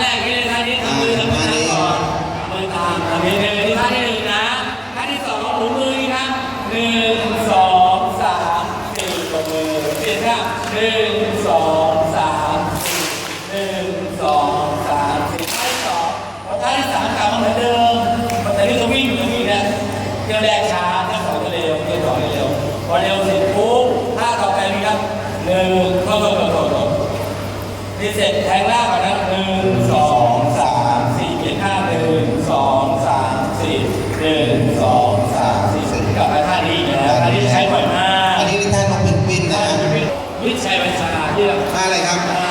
แรกไม่เด้ท่านี้ทำมือทำมือก่อนมือตามทำมือเดินที่ท่าที่หนึ่งนะท่าที่สองหมุนมือนะหนึ่งสองสามสี่ตบมือเปลี่ยนท่าหนึ่งสองสามสี่หนึ่งสองสามสี่ท่าที่สองท่าที่สามกลับมาเหมือนเดิมมันจะเราวิ่งเราวิ่งนะเกี่ยวแรกช้าเที่ยวสองเร็วเกี่ยวสองเร็วพอเร็วเสร็จปุ๊บท่าต่อไปนะครับหนึ่งเข้าเข้าเข้าเข้า นี่เสร็จแทงล่างก่อนนะหนึ่งสองสามสี่เจ็ดห้าหนึ่งสองสามสี่หนึ่งสองสามสี่กลับมาท่านี้อีกแล้ท่านี้ใช้บ่อยมากอันนี้ท่านน้องเพนวินนะวิชัยบัชาที่อะไรครับ